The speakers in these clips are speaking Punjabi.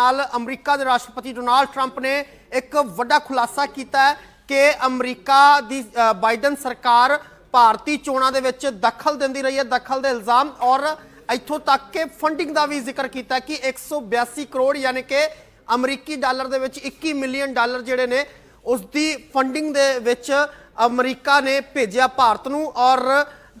ਨਾਲ ਅਮਰੀਕਾ ਦੇ ਰਾਸ਼ਟਰਪਤੀ ਡੋਨਾਲਡ ਟਰੰਪ ਨੇ ਇੱਕ ਵੱਡਾ ਖੁਲਾਸਾ ਕੀਤਾ ਹੈ ਕਿ ਅਮਰੀਕਾ ਦੀ ਬਾਈਡਨ ਸਰਕਾਰ ਭਾਰਤੀ ਚੋਣਾਂ ਦੇ ਵਿੱਚ ਦਖਲ ਦਿੰਦੀ ਰਹੀ ਹੈ, ਦਖਲ ਦੇ ਇਲਜ਼ਾਮ ਔਰ ਇੱਥੋਂ ਤੱਕ ਕਿ ਫੰਡਿੰਗ ਦਾ ਵੀ ਜ਼ਿਕਰ ਕੀਤਾ ਕਿ 182 ਕਰੋੜ ਯਾਨੀ ਕਿ ਅਮਰੀਕੀ ਡਾਲਰ ਦੇ ਵਿੱਚ 21 ਮਿਲੀਅਨ ਡਾਲਰ ਜਿਹੜੇ ਨੇ, ਉਸ ਦੀ ਫੰਡਿੰਗ ਦੇ ਵਿੱਚ ਅਮਰੀਕਾ ਨੇ ਭੇਜਿਆ ਭਾਰਤ ਨੂੰ ਔਰ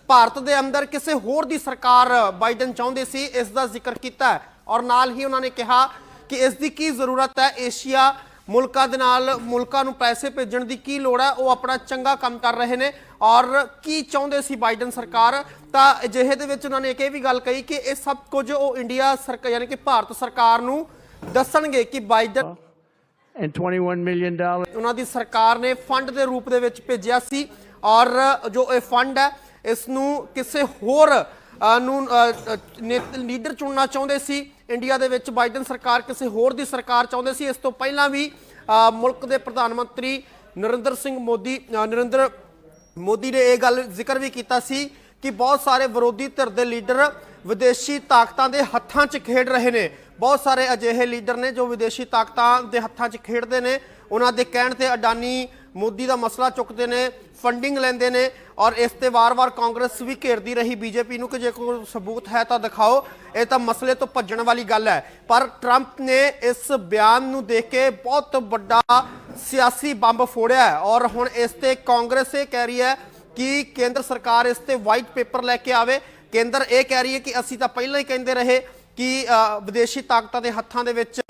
ਭਾਰਤ ਦੇ ਅੰਦਰ ਕਿਸੇ ਹੋਰ ਦੀ ਸਰਕਾਰ ਬਾਈਡਨ ਚਾਹੁੰਦੇ ਸੀ, ਇਸ ਦਾ ਜ਼ਿਕਰ ਕੀਤਾ ਔਰ ਨਾਲ ਹੀ ਉਹਨਾਂ ਨੇ ਕਿਹਾ ਕਿ ਇਸ ਦੀ ਕੀ ਜ਼ਰੂਰਤ ਹੈ? ਏਸ਼ੀਆ ਮੁਲਕਾਂ ਦੇ ਨਾਲ ਮੁਲਕਾਂ ਨੂੰ ਪੈਸੇ ਭੇਜਣ ਦੀ ਕੀ ਲੋੜ ਹੈ? ਉਹ ਆਪਣਾ ਚੰਗਾ ਕੰਮ ਕਰ ਰਹੇ ਨੇ। ਔਰ ਕੀ ਚਾਹੁੰਦੇ ਸੀ ਬਾਈਡਨ ਸਰਕਾਰ? ਤਾਂ ਅਜਿਹੇ ਦੇ ਵਿੱਚ ਉਹਨਾਂ ਨੇ ਇੱਕ ਇਹ ਵੀ ਗੱਲ ਕਹੀ ਕਿ ਇਹ ਸਭ ਕੁਝ ਉਹ ਇੰਡੀਆ ਸਰਕਾਰ ਯਾਨੀ ਕਿ ਭਾਰਤ ਸਰਕਾਰ ਨੂੰ ਦੱਸਣਗੇ ਕਿ ਬਾਈਡਨ and $21 million ਉਹਨਾਂ ਦੀ ਸਰਕਾਰ ਨੇ ਫੰਡ ਦੇ ਰੂਪ ਦੇ ਵਿੱਚ ਭੇਜਿਆ ਸੀ। ਔਰ ਜੋ ਇਹ ਫੰਡ ਹੈ ਇਸ ਨੂੰ ਕਿਸੇ ਹੋਰ ਨੂੰ ਲੀਡਰ ਚੁਣਨਾ ਚਾਹੁੰਦੇ ਸੀ। ਇੰਡੀਆ ਦੇ ਵਿੱਚ ਬਾਈਡਨ ਸਰਕਾਰ ਕਿਸੇ ਹੋਰ ਦੀ ਸਰਕਾਰ ਚਾਹੁੰਦੇ ਸੀ? ਇਸ ਤੋਂ ਪਹਿਲਾਂ ਵੀ ਮੁਲਕ ਦੇ ਪ੍ਰਧਾਨ ਮੰਤਰੀ ਨਰਿੰਦਰ ਸਿੰਘ ਮੋਦੀ ਨਰਿੰਦਰ ਮੋਦੀ ਨੇ ਇਹ ਗੱਲ ਜ਼ਿਕਰ ਵੀ ਕੀਤਾ ਸੀ ਕਿ ਬਹੁਤ ਸਾਰੇ ਵਿਰੋਧੀ ਧਿਰ ਦੇ ਲੀਡਰ ਵਿਦੇਸ਼ੀ ਤਾਕਤਾਂ ਦੇ ਹੱਥਾਂ 'ਚ ਖੇਡ ਰਹੇ ਨੇ। ਬਹੁਤ ਸਾਰੇ ਅਜਿਹੇ ਲੀਡਰ ਨੇ ਜੋ ਵਿਦੇਸ਼ੀ ਤਾਕਤਾਂ ਦੇ ਹੱਥਾਂ 'ਚ ਖੇਡਦੇ ਨੇ। ਉਹਨਾਂ ਦੇ ਕਹਿਣ ਤੇ ਅਡਾਨੀ ਮੋਦੀ ਦਾ ਮਸਲਾ ਚੁੱਕਦੇ ਨੇ ਫੰਡਿੰਗ ਲੈਂਦੇ ਨੇ ਔਰ ਇਸ ਤੇ ਵਾਰ-ਵਾਰ ਕਾਂਗਰਸ ਵੀ ਘੇਰਦੀ ਰਹੀ ਬੀਜੇਪੀ ਨੂੰ ਕਿ ਜੇ ਕੋਈ ਸਬੂਤ ਹੈ ਤਾਂ ਦਿਖਾਓ। ਇਹ ਤਾਂ ਮਸਲੇ ਤੋਂ ਭੱਜਣ ਵਾਲੀ ਗੱਲ ਹੈ। ਪਰ ਟਰੰਪ ਨੇ ਇਸ ਬਿਆਨ ਨੂੰ ਦੇਖ ਕੇ ਬਹੁਤ ਵੱਡਾ ਸਿਆਸੀ ਬੰਬ ਫੋੜਿਆ ਹੈ ਔਰ ਹੁਣ ਇਸ ਤੇ ਕਾਂਗਰਸ ਇਹ ਕਹਿ ਰਹੀ ਹੈ ਕਿ ਕੇਂਦਰ ਸਰਕਾਰ ਇਸ ਤੇ ਵਾਈਟ ਪੇਪਰ ਲੈ ਕੇ ਆਵੇ। ਕੇਂਦਰ ਇਹ ਕਹਿ ਰਹੀ ਹੈ ਕਿ ਅਸੀਂ ਤਾਂ ਪਹਿਲਾਂ ਹੀ ਕਹਿੰਦੇ ਰਹੇ ਕਿ ਵਿਦੇਸ਼ੀ ਤਾਕਤਾਂ ਦੇ ਹੱਥਾਂ ਦੇ ਵਿੱਚ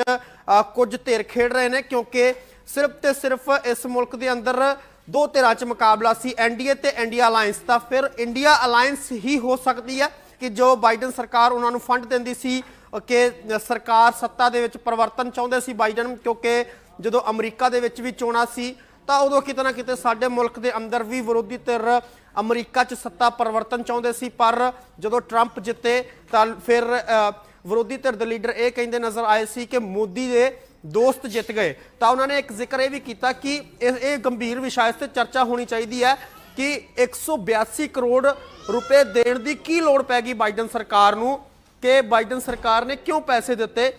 ਕੁਝ ਧਿਰ ਖੇਡ ਰਹੇ ਨੇ ਕਿਉਂਕਿ ਸਿਰਫ ਤੇ ਸਿਰਫ ਇਸ ਮੁਲਕ ਦੇ ਅੰਦਰ ਦੋ ਧਿਰਾਂ 'ਚ ਮੁਕਾਬਲਾ ਸੀ ਐਨਡੀਏ ਤੇ ਇੰਡੀਆ ਅਲਾਈਅੰਸ ਤਾਂ ਫਿਰ ਇੰਡੀਆ ਅਲਾਈਅੰਸ ਹੀ ਹੋ ਸਕਦੀ ਹੈ ਕਿ ਜੋ ਬਾਈਡਨ ਸਰਕਾਰ ਉਹਨਾਂ ਨੂੰ ਫੰਡ ਦਿੰਦੀ ਸੀ, ਕਿ ਸਰਕਾਰ ਸੱਤਾ ਦੇ ਵਿੱਚ ਪਰਿਵਰਤਨ ਚਾਹੁੰਦੇ ਸੀ ਬਾਈਡਨ ਕਿਉਂਕਿ ਜਦੋਂ ਅਮਰੀਕਾ ਦੇ ਵਿੱਚ ਵੀ ਚੋਣਾਂ ਸੀ, ਤਾਂ ਉਦੋਂ ਕਿਤੇ ਨਾ ਕਿਤੇ ਸਾਡੇ ਮੁਲਕ ਦੇ ਅੰਦਰ ਵੀ ਵਿਰੋਧੀ ਧਿਰ ਅਮਰੀਕਾ 'ਚ ਸੱਤਾ ਪਰਿਵਰਤਨ ਚਾਹੁੰਦੇ ਸੀ, ਪਰ ਜਦੋਂ ਟਰੰਪ ਜਿੱਤੇ ਤਾਂ ਫਿਰ ਵਿਰੋਧੀ ਧਿਰ ਦੇ ਲੀਡਰ ਇਹ ਕਹਿੰਦੇ ਨਜ਼ਰ ਆਏ ਸੀ ਕਿ ਮੋਦੀ ਦੇ ਦੋਸਤ ਜਿੱਤ ਗਏ। ਤਾਂ ਉਹਨਾਂ ਨੇ ਇੱਕ ਜ਼ਿਕਰ ਇਹ ਵੀ ਕੀਤਾ ਕਿ ਇਹ ਇਹ ਗੰਭੀਰ ਵਿਸ਼ਾ ਇਸ ਤੇ ਚਰਚਾ ਹੋਣੀ ਚਾਹੀਦੀ ਹੈ ਕਿ 182 ਕਰੋੜ ਰੁਪਏ ਦੇਣ ਦੀ ਕੀ ਲੋੜ ਪੈ ਗਈ ਬਾਈਡਨ ਸਰਕਾਰ ਨੂੰ ਕਿ ਬਾਈਡਨ ਸਰਕਾਰ ਨੇ ਕਿਉਂ ਪੈਸੇ ਦਿੱਤੇ?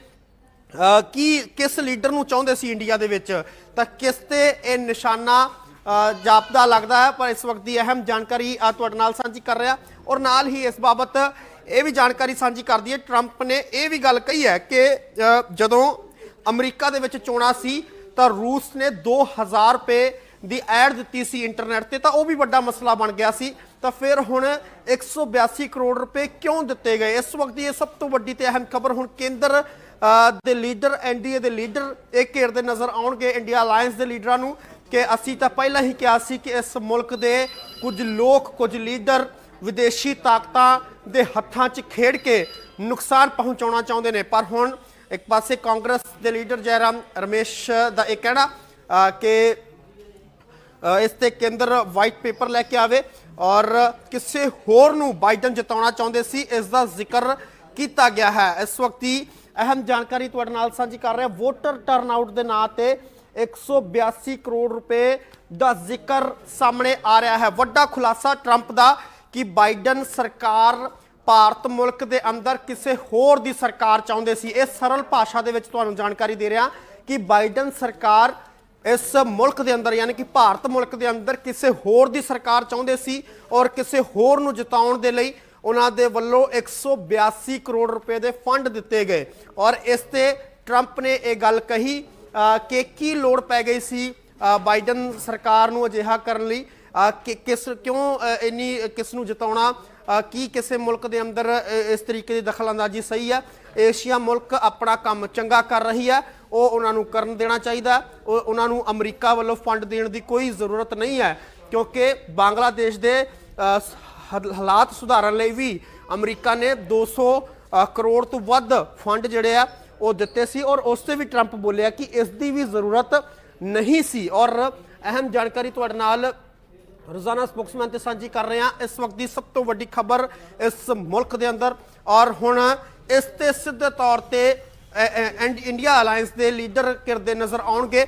ਕੀ, ਕਿਸ ਲੀਡਰ ਨੂੰ ਚਾਹੁੰਦੇ ਸੀ ਇੰਡੀਆ ਦੇ ਵਿੱਚ? ਤਾਂ ਕਿਸ ਤੇ ਇਹ ਨਿਸ਼ਾਨਾ ਜਾਪਦਾ ਲੱਗਦਾ ਹੈ? ਪਰ ਇਸ ਵਕਤ ਦੀ ਅਹਿਮ ਜਾਣਕਾਰੀ ਤੁਹਾਡੇ ਨਾਲ ਸਾਂਝੀ ਕਰ ਰਿਹਾ। ਔਰ ਨਾਲ ਹੀ ਇਸ ਬਾਬਤ ਇਹ ਵੀ ਜਾਣਕਾਰੀ ਸਾਂਝੀ ਕਰਦੀ ਹੈ, ਟਰੰਪ ਨੇ ਇਹ ਵੀ ਗੱਲ ਕਹੀ ਹੈ ਕਿ ਜਦੋਂ ਅਮਰੀਕਾ ਦੇ ਵਿੱਚ ਚੋਣਾਂ ਸੀ, ਤਾਂ ਰੂਸ ਨੇ 2000 ਰੁਪਏ ਦੀ ਐਡ ਦਿੱਤੀ ਸੀ ਇੰਟਰਨੈਟ ਤੇ, ਤਾਂ ਉਹ ਵੀ ਵੱਡਾ ਮਸਲਾ ਬਣ ਗਿਆ ਸੀ। ਤਾਂ ਫਿਰ ਹੁਣ 182 ਕਰੋੜ ਰੁਪਏ ਕਿਉਂ ਦਿੱਤੇ ਗਏ? ਇਸ ਵਕਤ ਦੀ ਇਹ ਸਭ ਤੋਂ ਵੱਡੀ ਤੇ ਅਹਿਮ ਖਬਰ ਹੁਣ ਕੇਂਦਰ ਦੇ ਲੀਡਰ ਐਨਡੀਏ ਦੇ ਲੀਡਰ ਇਹ ਘੇਰਦੇ ਨਜ਼ਰ ਆਉਣਗੇ, ਇੰਡੀਆ ਅਲਾਈਅੰਸ ਦੇ ਲੀਡਰਾਂ ਨੂੰ, ਕਿ ਅਸੀਂ ਤਾਂ ਪਹਿਲਾਂ ਹੀ ਕਿਹਾ ਸੀ ਕਿ ਇਸ ਮੁਲਕ ਦੇ ਕੁਝ ਲੋਕ, ਕੁਝ ਲੀਡਰ ਵਿਦੇਸ਼ੀ ਤਾਕਤਾਂ ਦੇ ਹੱਥਾਂ 'ਚ ਖੇਡ ਕੇ ਨੁਕਸਾਨ ਪਹੁੰਚਾਉਣਾ ਚਾਹੁੰਦੇ ਨੇ। ਪਰ ਹੁਣ ਇੱਕ ਪਾਸੇ ਕਾਂਗਰਸ ਦੇ ਲੀਡਰ ਜੈਰਾਮ ਰਮੇਸ਼ ਦਾ ਇਹ ਕਹਿਣਾ ਕਿ ਇਸ ਤੇ ਕੇਂਦਰ ਵਾਈਟ ਪੇਪਰ ਲੈ ਕੇ ਆਵੇ ਔਰ ਕਿਸੇ ਹੋਰ ਨੂੰ ਬਾਈਡਨ ਜਿਤਾਉਣਾ ਚਾਹੁੰਦੇ ਸੀ, ਇਸ ਦਾ ਜ਼ਿਕਰ ਕੀਤਾ ਗਿਆ ਹੈ। ਇਸ ਵਕਤ ਹੀ ਅਹਿਮ ਜਾਣਕਾਰੀ ਤੁਹਾਡੇ ਨਾਲ ਸਾਂਝੀ ਕਰ ਰਿਹਾ ਵੋਟਰ ਟਰਨਆਊਟ ਦੇ ਨਾਂ ਤੇ 182 ਕਰੋੜ ਰੁਪਏ ਦਾ ਜ਼ਿਕਰ ਸਾਹਮਣੇ ਆ ਰਿਹਾ ਹੈ। ਵੱਡਾ ਖੁਲਾਸਾ ਟਰੰਪ ਦਾ ਕਿ ਬਾਈਡਨ ਸਰਕਾਰ ਭਾਰਤ ਮੁਲਕ ਦੇ ਅੰਦਰ ਕਿਸੇ ਹੋਰ ਦੀ ਸਰਕਾਰ ਚਾਹੁੰਦੇ ਸੀ? ਇਹ ਸਰਲ ਭਾਸ਼ਾ ਦੇ ਵਿੱਚ ਤੁਹਾਨੂੰ ਜਾਣਕਾਰੀ ਦੇ ਰਿਹਾ ਕਿ ਬਾਈਡਨ ਸਰਕਾਰ ਇਸ ਮੁਲਕ ਦੇ ਅੰਦਰ, ਯਾਨੀ ਕਿ ਭਾਰਤ ਮੁਲਕ ਦੇ ਅੰਦਰ ਕਿਸੇ ਹੋਰ ਦੀ ਸਰਕਾਰ ਚਾਹੁੰਦੇ ਸੀ ਔਰ ਕਿਸੇ ਹੋਰ ਨੂੰ ਜਿਤਾਉਣ ਦੇ ਲਈ ਉਹਨਾਂ ਦੇ ਵੱਲੋਂ 182 ਕਰੋੜ ਰੁਪਏ ਦੇ ਫੰਡ ਦਿੱਤੇ ਗਏ। ਔਰ ਇਸ ਤੇ ਟਰੰਪ ਨੇ ਇਹ ਗੱਲ ਕਹੀ ਕਿ ਕੀ ਲੋੜ ਪੈ ਗਈ ਸੀ ਬਾਈਡਨ ਸਰਕਾਰ ਨੂੰ ਅਜਿਹਾ ਕਰਨ ਲਈ? ਕਿ ਕਿਸ ਕਿਉਂ ਇੰਨੀ ਕਿਸ ਨੂੰ ਜਿਤਾਉਣਾ ਕੀ ਕਿਸੇ ਮੁਲਕ ਦੇ ਅੰਦਰ ਇਸ ਤਰੀਕੇ ਦੀ ਦਖਲਅੰਦਾਜ਼ੀ ਸਹੀ ਹੈ ਏਸ਼ੀਆ ਮੁਲਕ ਆਪਣਾ ਕੰਮ ਚੰਗਾ ਕਰ ਰਹੀ ਹੈ ਉਹ ਉਹਨਾਂ ਨੂੰ ਕਰਨ ਦੇਣਾ ਚਾਹੀਦਾ ਉਹ ਉਹਨਾਂ ਨੂੰ ਅਮਰੀਕਾ ਵੱਲੋਂ ਫੰਡ ਦੇਣ ਦੀ ਕੋਈ ਜ਼ਰੂਰਤ ਨਹੀਂ ਹੈ ਕਿਉਂਕਿ ਬੰਗਲਾਦੇਸ਼ ਦੇ ਹਾਲਾਤ ਸੁਧਾਰਨ ਲਈ ਵੀ ਅਮਰੀਕਾ ਨੇ 200 ਅ, ਕਰੋੜ ਤੋਂ ਵੱਧ ਫੰਡ ਜਿਹੜੇ ਆ ਉਹ ਦਿੱਤੇ ਸੀ ਔਰ ਉਸ ਤੇ ਵੀ ਟਰੰਪ ਬੋਲਿਆ ਕਿ ਇਸ ਦੀ ਵੀ ਜ਼ਰੂਰਤ ਨਹੀਂ ਸੀ ਔਰ ਅਹਿਮ ਜਾਣਕਾਰੀ ਤੁਹਾਡੇ ਨਾਲ ਰੋਜ਼ਾਨਾ ਸਪੋਕਸਮੈਨ ਤੇ ਸਾਂਝੀ ਕਰ ਰਹੇ ਹਾਂ ਇਸ ਵਕਤ ਦੀ ਸਭ ਤੋਂ ਵੱਡੀ ਖਬਰ ਇਸ ਮੁਲਕ ਦੇ ਅੰਦਰ ਔਰ ਹੁਣ ਇਸ ਤੇ ਸਿੱਧੇ ਤੌਰ ਤੇ ਐਂਡ ਇੰਡੀਆ ਅਲਾਈਅੰਸ ਦੇ ਲੀਡਰ ਕਿਰਦੇ ਨਜ਼ਰ ਆਉਣਗੇ।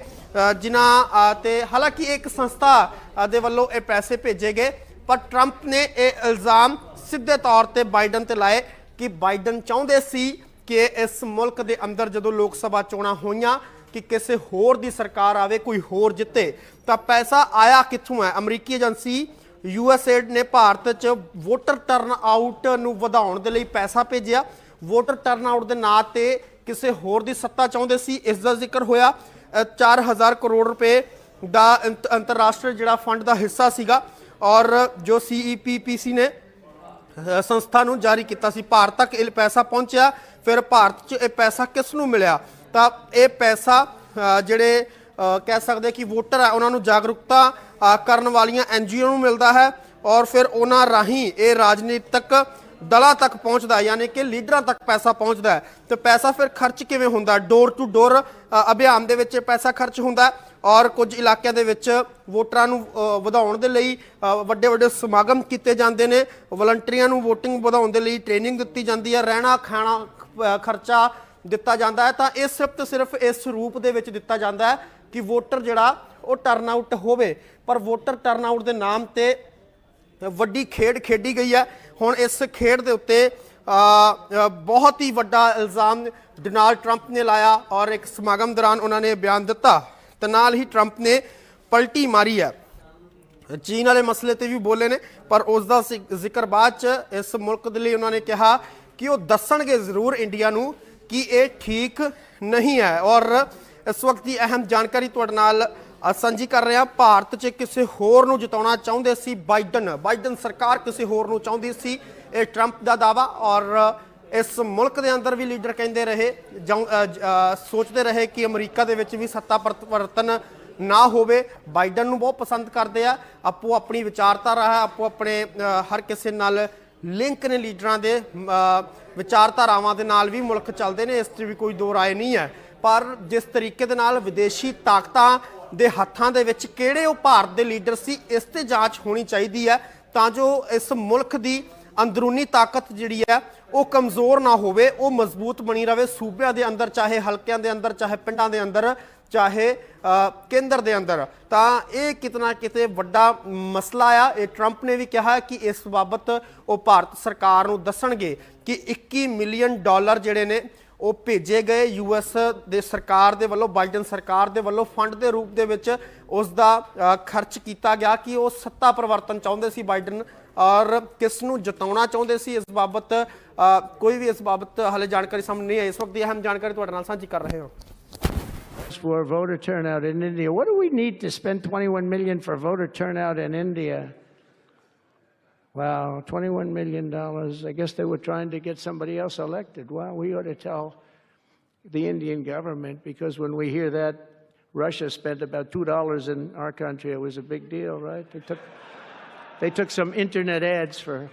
ਜਿਨ੍ਹਾਂ ਤੇ ਹਾਲਾਂਕਿ ਇੱਕ ਸੰਸਥਾ ਦੇ ਵੱਲੋਂ ਇਹ ਪੈਸੇ ਭੇਜੇ ਗਏ, ਪਰ ਟਰੰਪ ਨੇ ਇਹ ਇਲਜ਼ਾਮ ਸਿੱਧੇ ਤੌਰ ਤੇ ਬਾਈਡਨ ਤੇ ਲਾਏ ਕਿ ਬਾਈਡਨ ਚਾਹੁੰਦੇ ਸੀ ਕਿ ਇਸ ਮੁਲਕ ਦੇ ਅੰਦਰ ਜਦੋਂ ਲੋਕ ਸਭਾ ਚੋਣਾਂ ਹੋਈਆਂ ਕਿ ਕਿਸੇ ਹੋਰ ਦੀ ਸਰਕਾਰ ਆਵੇ ਕੋਈ ਹੋਰ ਜਿੱਤੇ ਤਾਂ ਪੈਸਾ ਆਇਆ ਕਿੱਥੋਂ ਹੈ? ਅਮਰੀਕੀ ਏਜੰਸੀ ਯੂਐਸਏਡ ਨੇ ਭਾਰਤ 'ਚ ਵੋਟਰ ਟਰਨ ਆਊਟ ਨੂੰ ਵਧਾਉਣ ਦੇ ਲਈ ਪੈਸਾ ਭੇਜਿਆ। ਵੋਟਰ ਟਰਨ ਆਊਟ ਦੇ ਨਾਂ ਤੇ ਕਿਸੇ ਹੋਰ ਦੀ ਸੱਤਾ ਚਾਹੁੰਦੇ ਸੀ ਇਸ ਦਾ ਜ਼ਿਕਰ ਹੋਇਆ। ਅ, 4000 ਕਰੋੜ ਰੁਪਏ ਦਾ ਅੰਤ- ਅੰਤਰਰਾਸ਼ਟਰੀ ਜਿਹੜਾ ਫੰਡ ਦਾ ਹਿੱਸਾ ਸੀਗਾ ਔਰ ਜੋ ਸੀਈਪੀਪੀਸੀ ਨੇ ਸੰਸਥਾ ਨੂੰ ਜਾਰੀ ਕੀਤਾ ਸੀ। ਭਾਰਤ ਤੱਕ ਇਹ ਪੈਸਾ ਪਹੁੰਚਿਆ ਫਿਰ ਭਾਰਤ 'ਚ ਇਹ ਪੈਸਾ ਕਿਸ ਨੂੰ ਮਿਲਿਆ? ਤਾਂ ਇਹ ਪੈਸਾ ਜਿਹੜੇ ਕਹਿ ਸਕਦੇ ਕਿ ਵੋਟਰ ਹੈ ਉਹਨਾਂ ਨੂੰ ਜਾਗਰੂਕਤਾ ਕਰਨ ਵਾਲੀਆਂ ਐਨਜੀਓ ਨੂੰ ਮਿਲਦਾ ਹੈ ਔਰ ਫਿਰ ਉਹਨਾਂ ਰਾਹੀਂ ਇਹ ਰਾਜਨੀਤਿਕ ਦਲਾਂ ਤੱਕ ਪਹੁੰਚਦਾ ਯਾਨੀ ਕਿ ਲੀਡਰਾਂ ਤੱਕ ਪੈਸਾ ਪਹੁੰਚਦਾ ਹੈ। ਤੇ ਪੈਸਾ ਫਿਰ ਖਰਚ ਕਿਵੇਂ ਹੁੰਦਾ? ਡੋਰ ਟੂ ਡੋਰ ਅਭਿਆਨ ਦੇ ਵਿੱਚ ਇਹ ਪੈਸਾ ਖਰਚ ਹੁੰਦਾ ਔਰ ਕੁਝ ਇਲਾਕਿਆਂ ਦੇ ਵਿੱਚ ਵੋਟਰਾਂ ਨੂੰ ਵਧਾਉਣ ਦੇ ਲਈ ਵੱਡੇ ਵੱਡੇ ਸਮਾਗਮ ਕੀਤੇ ਜਾਂਦੇ ਨੇ। ਵਲੰਟੀਅਰਾਂ ਨੂੰ VOTING ਵਧਾਉਣ ਦੇ ਲਈ ਟ੍ਰੇਨਿੰਗ ਦਿੱਤੀ ਜਾਂਦੀ ਹੈ। ਰਹਿਣਾ, ਖਾਣਾ ਖਰਚਾ ਦਿੱਤਾ ਜਾਂਦਾ ਹੈ, ਤਾਂ ਇਹ ਸਿਰਫ ਤੇ ਸਿਰਫ ਇਸ ਰੂਪ ਦੇ ਵਿੱਚ ਦਿੱਤਾ ਜਾਂਦਾ ਹੈ ਕਿ ਵੋਟਰ ਜਿਹੜਾ, ਉਹ ਟਰਨ ਆਊਟ ਹੋਵੇ। ਪਰ ਵੋਟਰ ਟਰਨ ਆਊਟ ਦੇ ਨਾਮ ਤੇ ਵੱਡੀ ਖੇਡ ਖੇਡੀ ਗਈ ਹੈ। ਹੁਣ ਇਸ ਖੇਡ ਦੇ ਉੱਤੇ ਬਹੁਤ ਹੀ ਵੱਡਾ ਇਲਜ਼ਾਮ ਡੋਨਾਲਡ ਟਰੰਪ ਨੇ ਲਾਇਆ ਔਰ ਇੱਕ ਸਮਾਗਮ ਦੌਰਾਨ ਉਹਨਾਂ ਨੇ ਬਿਆਨ ਦਿੱਤਾ। ਤੇ ਨਾਲ ਹੀ ਟਰੰਪ ਨੇ ਪਲਟੀ ਮਾਰੀ ਹੈ। ਚੀਨ ਵਾਲੇ ਮਸਲੇ ਤੇ ਵੀ ਬੋਲੇ ਨੇ, ਪਰ ਉਸ ਦਾ ਜ਼ਿਕਰ ਬਾਅਦ ਚ ਇਸ ਮੁਲਕ ਦੇ ਲਈ ਉਹਨਾਂ ਨੇ ਕਿਹਾ ਕਿ ਉਹ ਦੱਸਣਗੇ ਜ਼ਰੂਰ ਇੰਡੀਆ ਨੂੰ ਕਿ ਇਹ ਠੀਕ ਨਹੀਂ ਹੈ। ਔਰ ਇਸ ਵਕਤ ਦੀ ਅਹਿਮ ਜਾਣਕਾਰੀ ਤੁਹਾਡੇ ਨਾਲ ਸਾਂਝੀ ਕਰ ਰਿਹਾ। ਭਾਰਤ 'ਚ ਕਿਸੇ ਹੋਰ ਨੂੰ ਜਿਤਾਉਣਾ ਚਾਹੁੰਦੇ ਸੀ ਬਾਈਡਨ। ਬਾਈਡਨ ਸਰਕਾਰ ਕਿਸੇ ਹੋਰ ਨੂੰ ਚਾਹੁੰਦੀ ਸੀ, ਇਹ ਟਰੰਪ ਦਾ ਦਾਵਾ ਔਰ ਇਸ ਮੁਲਕ ਦੇ ਅੰਦਰ ਵੀ ਲੀਡਰ ਕਹਿੰਦੇ ਰਹੇ, ਜ- ਸੋਚਦੇ ਰਹੇ ਕਿ ਅਮਰੀਕਾ ਦੇ ਵਿੱਚ ਵੀ ਸੱਤਾ ਪਰਿਵਰਤਨ ਨਾ ਹੋਵੇ। ਬਾਈਡਨ ਨੂੰ ਬਹੁਤ ਪਸੰਦ ਕਰਦੇ ਆ। ਆਪੋ ਆਪਣੀ ਵਿਚਾਰਧਾਰਾ ਹੈ ਆਪੋ ਆਪਣੇ ਹਰ ਕਿਸੇ ਨਾਲ ਲਿੰਕ ਨੇ ਲੀਡਰਾਂ ਦੇ ਵਿਚਾਰਧਾਰਾਵਾਂ ਦੇ ਨਾਲ ਵੀ ਮੁਲਕ ਚੱਲਦੇ ਨੇ, ਇਸ 'ਚ ਵੀ ਕੋਈ ਦੋ ਰਾਏ ਨਹੀਂ ਹੈ। ਪਰ ਜਿਸ ਤਰੀਕੇ ਦੇ ਨਾਲ ਵਿਦੇਸ਼ੀ ਤਾਕਤਾਂ ਦੇ ਹੱਥਾਂ ਦੇ ਵਿੱਚ ਕਿਹੜੇ ਉਹ ਭਾਰਤ ਦੇ ਲੀਡਰ ਸੀ, ਇਸ ਤੇ ਜਾਂਚ ਹੋਣੀ ਚਾਹੀਦੀ ਹੈ, ਤਾਂ ਜੋ ਇਸ ਮੁਲਕ ਦੀ ਅੰਦਰੂਨੀ ਤਾਕਤ ਜਿਹੜੀ ਹੈ, ਉਹ ਕਮਜ਼ੋਰ ਨਾ ਹੋਵੇ, ਉਹ ਮਜ਼ਬੂਤ ਬਣੀ ਰਵੇ, ਸੂਬਿਆਂ ਦੇ ਅੰਦਰ ਚਾਹੇ ਹਲਕਿਆਂ ਦੇ ਅੰਦਰ, ਚਾਹੇ ਪਿੰਡਾਂ ਦੇ ਅੰਦਰ। ਚਾਹੇ ਕੇਂਦਰ ਦੇ ਅੰਦਰ। ਤਾਂ ਇਹ ਕਿਤਨਾ ਕਿਤੇ ਵੱਡਾ ਮਸਲਾ ਆ। ਇਹ ਟਰੰਪ ਨੇ ਵੀ ਕਿਹਾ ਕਿ ਇਸ ਬਾਬਤ ਉਹ ਭਾਰਤ ਸਰਕਾਰ ਨੂੰ ਦੱਸਣਗੇ ਕਿ 21 ਮਿਲੀਅਨ ਡਾਲਰ ਜਿਹੜੇ ਨੇ, ਉਹ ਭੇਜੇ ਗਏ ਯੂਐਸ ਦੇ ਸਰਕਾਰ ਦੇ ਵੱਲੋਂ, ਬਾਈਡਨ ਸਰਕਾਰ ਦੇ ਵੱਲੋਂ ਫੰਡ ਦੇ ਰੂਪ ਦੇ ਵਿੱਚ ਉਸ ਦਾ ਖਰਚ ਕੀਤਾ ਗਿਆ ਕਿ ਉਹ ਸੱਤਾ ਪਰਿਵਰਤਨ ਚਾਹੁੰਦੇ ਸੀ ਬਾਈਡਨ ਔਰ ਕਿਸ ਨੂੰ ਜਿਤਾਉਣਾ ਚਾਹੁੰਦੇ ਸੀ। ਇਸ ਬਾਬਤ ਕੋਈ ਵੀ ਇਸ ਬਾਬਤ ਹਾਲੇ ਜਾਣਕਾਰੀ ਸਾਹਮਣੇ ਨਹੀਂ ਆਈ। ਇਸ ਵਕਤ ਦੀ ਅਹਿਮ ਜਾਣਕਾਰੀ ਤੁਹਾਡੇ ਨਾਲ ਸਾਂਝੀ ਕਰ ਰਹੇ ਹਾਂ। For voter turnout in India. What do we need to spend 21 million for voter turnout in India? Wow, 21 million dollars. I guess they were trying to get somebody else elected. Well, we ought to tell the Indian government because when we hear that Russia spent about two dollars in our country, it was a big deal, right? They took they took some internet ads for